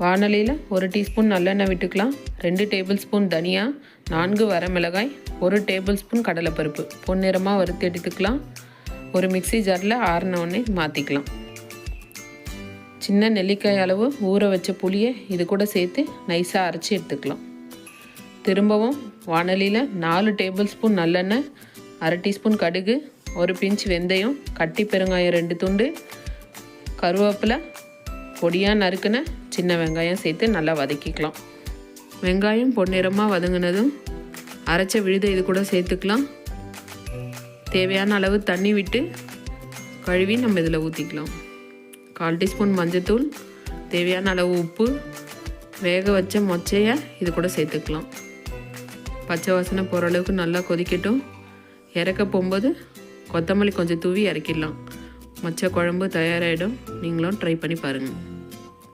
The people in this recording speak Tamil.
வானலியில் ஒரு டீஸ்பூன் நல்லெண்ணெய் விட்டுக்கலாம். ரெண்டு டேபிள் ஸ்பூன் தனியா நான்கு வரமிளகாய் ஒரு டேபிள் ஸ்பூன் கடலைப்பருப்பு. பொன்னிறமாக வறுத்து எடுத்துக்கலாம். ஒரு மிக்ஸி ஜாரில் ஆறின மாற்றிக்கலாம் சின்ன நெல்லிக்காய் அளவு ஊற வச்ச புளியை இது கூட சேர்த்து நைஸாக அரைச்சி எடுத்துக்கலாம். திரும்பவும் வானலியில் நாலு டேபிள் ஸ்பூன் நல்லெண்ணெய் அரை டீஸ்பூன் கடுகு ஒரு பிஞ்ச் வெந்தயம் கட்டி பெருங்காயம் ரெண்டு துண்டு கருவேப்பிலை பொடியாக நறுக்குன சின்ன வெங்காயம் சேர்த்து நல்லா வதக்கிக்கலாம். வெங்காயம் பொன்னிறமாக வதங்கினதும் அரைச்ச விழுதை இது கூட சேர்த்துக்கலாம். தேவையான அளவு தண்ணி விட்டு கழுவி நம்ம இதில் ஊற்றிக்கலாம் கால் டீஸ்பூன் மஞ்சத்தூள் தேவையான அளவு உப்பு வேக வச்ச மொச்சையை இது கூட சேர்த்துக்கலாம். பச்சை வாசனை போகிற அளவுக்கு நல்லா கொதிக்கட்டும். இறக்க போகும்போது கொத்தமல்லி கொஞ்சம் தூவி இறக்கிடலாம். மொச்சை குழம்பு தயாராகிடும் நீங்களும் ட்ரை பண்ணி பாருங்கள்